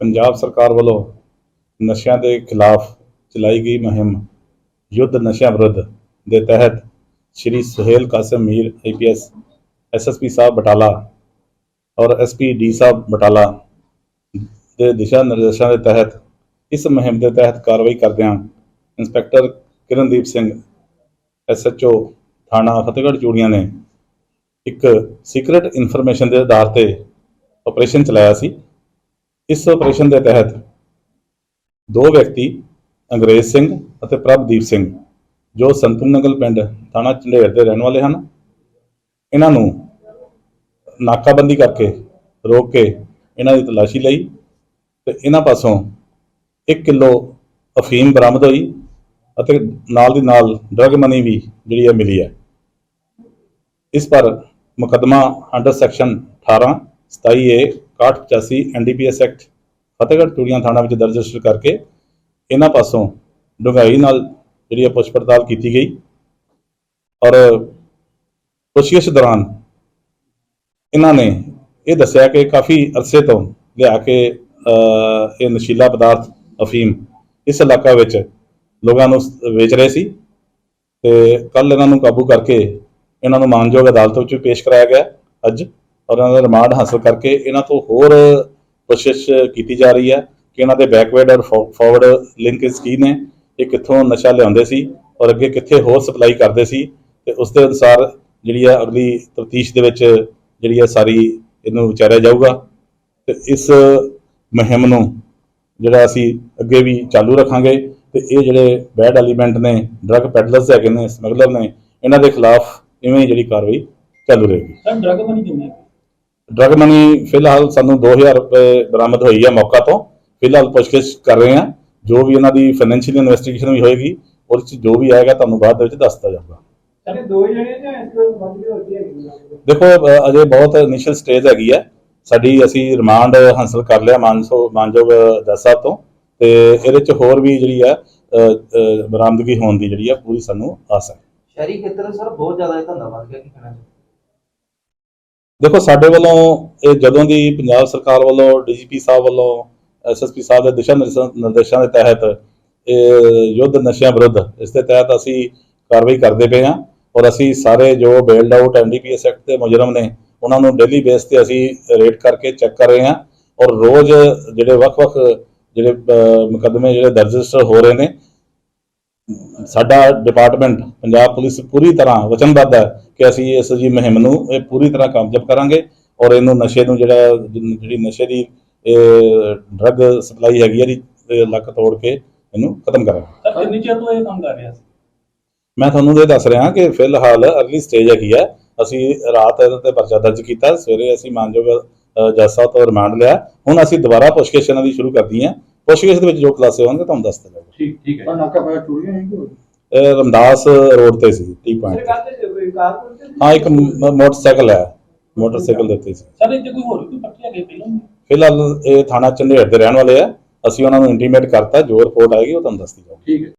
ਪੰਜਾਬ ਸਰਕਾਰ ਵੱਲੋਂ ਨਸ਼ਿਆਂ ਦੇ ਖਿਲਾਫ ਚਲਾਈ ਗਈ ਮੁਹਿੰਮ ਯੁੱਧ ਨਸ਼ਿਆਂ ਵਿਰੁੱਧ ਦੇ ਤਹਿਤ ਸ਼੍ਰੀ ਸੁਹੇਲ ਕਾਸਿਮ ਮੀਰ ਆਈਪੀਐਸ ਐਸਐਸਪੀ ਸਾਹਿਬ ਬਟਾਲਾ ਔਰ ਐਸਪੀ ਡੀ ਸਾਹਿਬ ਬਟਾਲਾ ਦੇ ਦਿਸ਼ਾ ਨਿਰਦੇਸ਼ਾਂ ਦੇ ਤਹਿਤ ਇਸ ਮੁਹਿੰਮ ਦੇ ਤਹਿਤ ਕਾਰਵਾਈ ਕਰਦਿਆਂ ਇੰਸਪੈਕਟਰ ਕਿਰਨਦੀਪ ਸਿੰਘ ਐਸਐਚਓ ਥਾਣਾ ਫਤਿਹਗੜ੍ਹ ਚੂੜੀਆਂ ਨੇ ਇੱਕ ਸੀਕ੍ਰੀਟ ਇਨਫੋਰਮੇਸ਼ਨ ਦੇ ਆਧਾਰ ਤੇ ਆਪਰੇਸ਼ਨ ਚਲਾਇਆ ਸੀ। ਇਸ ਆਪਰੇਸ਼ਨ ਦੇ ਤਹਿਤ ਦੋ ਵਿਅਕਤੀ, ਅੰਗਰੇਜ਼ ਸਿੰਘ ਅਤੇ ਪ੍ਰਭਦੀਪ ਸਿੰਘ, ਜੋ ਸੰਤੂ ਨਗਲ ਪਿੰਡ ਥਾਣਾ ਝੰਡੇਰ ਦੇ ਰਹਿਣ ਵਾਲੇ ਹਨ, ਇਹਨਾਂ ਨੂੰ ਨਾਕਾਬੰਦੀ ਕਰਕੇ ਰੋਕ ਕੇ ਇਹਨਾਂ ਦੀ ਤਲਾਸ਼ੀ ਲਈ ਤੇ ਇਹਨਾਂ ਪਾਸੋਂ 1 ਕਿਲੋ ਅਫੀਮ ਬਰਾਮਦ ਹੋਈ ਅਤੇ ਨਾਲ ਦੀ ਨਾਲ ਡਰਗ ਮਨੀ ਵੀ ਜਿਹੜੀ ਹੈ ਮਿਲੀ ਹੈ। ਇਸ ਪਰ ਮੁਕੱਦਮਾ under section 18 27 A 6185 NDPS act, Fatehgarh Churian ਥਾਣਾ ਵਿੱਚ ਦਰਜ ਰਜਿਸਟਰ ਕਰਕੇ ਇਹਨਾਂ ਪਾਸੋਂ ਡੂੰਘਾਈ ਨਾਲ ਜਿਹੜੀ ਹੈ ਪੁੱਛ ਪੜਤਾਲ ਕੀਤੀ ਗਈ ਔਰ ਪੁੱਛਗਿੱਛ ਦੌਰਾਨ ਇਹਨਾਂ ਨੇ ਇਹ ਦੱਸਿਆ ਕਿ ਕਾਫੀ ਅਰਸੇ ਤੋਂ ਲਿਆ ਕੇ ਇਹ ਨਸ਼ੀਲਾ ਪਦਾਰਥ, ਅਫੀਮ ਇਸ ਇਲਾਕਾ ਵਿੱਚ ਲੋਕਾਂ ਨੂੰ ਵੇਚ ਰਹੇ ਸੀ ਤੇ ਕੱਲ ਇਹਨਾਂ ਨੂੰ ਕਾਬੂ ਕਰਕੇ ਇਹਨਾਂ ਨੂੰ ਮਾਨਯੋਗ ਅਦਾਲਤ ਵਿੱਚ ਪੇਸ਼ ਕਰਾਇਆ ਗਿਆ ਅੱਜ। ਔਰ ਇਹਨਾਂ ਦਾ ਰਿਮਾਂਡ ਹਾਸਲ ਕਰਕੇ ਇਹਨਾਂ ਤੋਂ ਹੋਰ ਕੋਸ਼ਿਸ਼ ਕੀਤੀ ਜਾ ਰਹੀ ਹੈ ਕਿ ਇਹਨਾਂ ਦੇ ਬੈਕਵਰਡ ਔਰ ਫਾਰਵਰਡ ਲਿੰਕਸ ਕੀ ਨੇ, ਇਹ ਕਿੱਥੋਂ ਨਸ਼ਾ ਲਿਆਉਂਦੇ ਸੀ ਔਰ ਅੱਗੇ ਕਿੱਥੇ ਹੋਰ ਸਪਲਾਈ ਕਰਦੇ ਸੀ ਤੇ ਉਸ ਦੇ ਅਨੁਸਾਰ ਜਿਹੜੀ ਆ ਅਗਲੀ ਤਫਤੀਸ਼ ਦੇ ਵਿੱਚ ਜਿਹੜੀ ਆ ਸਾਰੀ ਇਹਨੂੰ ਵਿਚਾਰਿਆ ਜਾਊਗਾ ਤੇ ਇਸ ਮੁਹਿੰਮ ਨੂੰ ਜਿਹੜਾ ਅਸੀਂ ਅੱਗੇ ਵੀ ਚਾਲੂ ਰੱਖਾਂਗੇ ਤੇ ਇਹ ਜਿਹੜੇ ਬੈਡ ਐਲੀਮੈਂਟ ਨੇ ਡਰੱਗ ਪੈਡਲਰਸ ਹੈਗੇ ਨੇ ਸਮਗਲਰ ਨੇ, ਇਹਨਾਂ ਦੇ ਖਿਲਾਫ ਇਵੇਂ ਜਿਹੜੀ ਕਾਰਵਾਈ ਚਾਲੂ ਰਹੇਗੀ। ਸਰ ਡਰਗ ਮਨੀ ਕਿੰਨੇ ਡਰਗ ਮਨੀ ਫਿਲਹਾਲ ਸਾਨੂੰ 2000 ਰੁਪਏ ਬਰਾਮਦ ਹੋਈ ਹੈ ਮੌਕਾ ਤੋਂ। ਫਿਲਹਾਲ ਪੁੱਛਗਿੱਛ ਕਰ ਰਹੇ ਹਾਂ। ਜੋ ਵੀ ਇਹਨਾਂ ਦੀ ਫਾਈਨੈਂਸ਼ੀਅਲ ਇਨਵੈਸਟੀਗੇਸ਼ਨ ਵੀ ਹੋਏਗੀ ਉਹਦੇ ਵਿੱਚ ਜੋ ਵੀ ਆਏਗਾ ਤੁਹਾਨੂੰ ਬਾਅਦ ਦੇ ਵਿੱਚ ਦੱਸ ਦਿੱਤਾ ਜਾਊਗਾ ਦੇਖੋ ਅਜੇ ਬਹੁਤ ਇਨੀਸ਼ੀਅਲ ਸਟੇਜ ਹੈਗੀ ਹੈ। ਸਾਡੀ ਅਸੀਂ ਰਿਮਾਂਡ ਹਾਸਲ ਕਰ ਲਿਆ ਮਾਨਸੋ ਜੱਜ ਸਾਹਿਬ ਤੋਂ। ਤੇ ਇਹਦੇ ਚ ਹੋਰ ਵੀ ਜਿਹੜੀ ਹੈ ਬਰਾਮਦਗੀ ਹੋਣ ਦੀ ਜਿਹੜੀ ਹੈ ਪੂਰੀ ਸਾਨੂੰ ਆਸ ਹੈ। ਸ਼ਹਿਰੀ ਖੇਤਰ ਸਰ ਬਹੁਤ ਜ਼ਿਆਦਾ ਇਹ ਧੰਦਾ ਵੱਧ ਗਿਆ ਕੀ ਕਹਿਣਾ ਦੇਖੋ ਸਾਡੇ ਵੱਲੋਂ ਇਹ ਜਦੋਂ ਦੀ ਪੰਜਾਬ ਸਰਕਾਰ ਵੱਲੋਂ ਡੀਜੀਪੀ ਸਾਹਿਬ ਵੱਲੋਂ ਐਸਐਸਪੀ ਸਾਹਿਬ ਦੇ ਦਿਸ਼ਾ ਨਿਰਦੇਸ਼ਾਂ ਨਿਰਦੇਸ਼ਾਂ ਦੇ ਤਹਿਤ ਇਹ ਯੁੱਧ ਨਸ਼ਿਆਂ ਵਿਰੁੱਧ ਇਸ ਦੇ ਤਹਿਤ ਅਸੀਂ ਕਾਰਵਾਈ ਕਰਦੇ ਪਏ ਹਾਂ ਔਰ ਅਸੀਂ ਸਾਰੇ ਜੋ ਬੇਲਡ ਆਊਟ ਐਨਡੀਪੀਐਸ ਐਕਟ ਦੇ ਮੁਜਰਮ ਨੇ ਉਹਨਾਂ ਨੂੰ ਡੇਲੀ ਬੇਸ ਤੇ ਅਸੀਂ ਰੇਟ ਕਰਕੇ ਚੈੱਕ ਕਰ ਰਹੇ ਹਾਂ ਔਰ ਰੋਜ਼ ਜਿਹੜੇ ਵੱਖ-ਵੱਖ ਜਿਹੜੇ ਅ, ਮੁਕੱਦਮੇ ਜਿਹੜੇ ਦਰਜ ਰਜਿਸਟਰ ਹੋ ਰਹੇ ਨੇ ਸਾਡਾ ਡਿਪਾਰਟਮੈਂਟ ਪੰਜਾਬ ਪੁਲਿਸ ਪੂਰੀ ਤਰ੍ਹਾਂ ਵਚਨਬੱਧ ਹੈ ਕਿ ਅਸੀਂ ਇਸ ਜੀ ਮੁਹਿੰਮ ਨੂੰ ਇਹ ਪੂਰੀ ਤਰ੍ਹਾਂ ਕਾਮਯਾਬ ਕਰਾਂਗੇ ਔਰ ਇਹਨੂੰ ਨਸ਼ੇ ਨੂੰ ਜਿਹੜਾ ਜਿਹੜੀ ਨਸ਼ੇ ਦੀ ਇਹ ਡਰੱਗ ਸਪਲਾਈ ਹੈਗੀ ਹੈ ਇਹ ਲੱਕ ਤੋੜ ਕੇ ਇਹਨੂੰ ਖਤਮ ਕਰਾਂਗੇ। ਸਰ ਕਿੰਨੀ ਚਿਰ ਤੋਂ ਇਹ ਕੰਮ ਕਰ ਰਿਹਾ ਸੀ? ਮੈਂ ਤੁਹਾਨੂੰ ਇਹ ਦੱਸ ਰਿਹਾ ਕਿ ਫਿਲਹਾਲ ਅਰਲੀ ਸਟੇਜ ਹੈਗੀ ਹੈ ਅਸੀਂ ਰਾਤ ਇਹਦੇ ਤੇ ਪਰਚਾ ਦਰਜ ਕੀਤਾ ਸਵੇਰੇ ਅਸੀਂ ਮਾਨਯੋਗ ਜੱਜ ਸਾਹਿਬ ਤੋਂ ਰਿਮਾਂਡ ਲਿਆ। ਹੁਣ ਅਸੀਂ ਦੁਬਾਰਾ ਪੁੱਛਗਿੱਛ ਇਹਨਾਂ ਦੀ ਸ਼ੁਰੂ ਕਰਦੀ ਹਾਂ ਪੁੱਛਗਿੱਛ ਦੇ ਵਿੱਚ ਜੋ ਖੁਲਾਸੇ ਹੋਣਗੇ ਤੁਹਾਨੂੰ ਦੱਸ ਦਿੱਤਾ ਜਾਊਗਾ। ਠੀਕ ਠੀਕ ਪਰ ਨਾਕਾ ਪਾਇਆ ਚੋਰੀਆਂ ਹੈ ਕਿ ਇਹ ਰਮਦਾਸ ਰੋਡ ਤੇ ਸੀ ਟੀ ਪੁਆਇੰਟ ਹਾਂ ਇੱਕ ਮ- ਮੋਟਰਸਾਈਕਲ ਹੈ ਮੋਟਰਸਾਈਕਲ ਦੇ ਉੱਤੇ ਸੀ। ਸਰ ਇੱਥੇ ਕੋਈ ਹੋਰ ਵੀ ਕੋਈ ਪੱਟੀ ਹੈਗੇ ਪਹਿਲਾਂ ਵੀ? ਫਿਲਹਾਲ ਇਹ ਥਾਣਾ ਚੰਡੇੜ ਦੇ ਰਹਿਣ ਵਾਲੇ ਆ। ਅਸੀਂ ਉਹਨਾਂ ਨੂੰ ਇੰਟੀਮੇਟ ਕਰਤਾ ਜੋ ਰਿਪੋਰਟ ਆਏਗੀ ਉਹ ਤੁਹਾਨੂੰ ਦੱਸਦੀ ਜਾਊਗੀ। ਠੀਕ ਹੈ।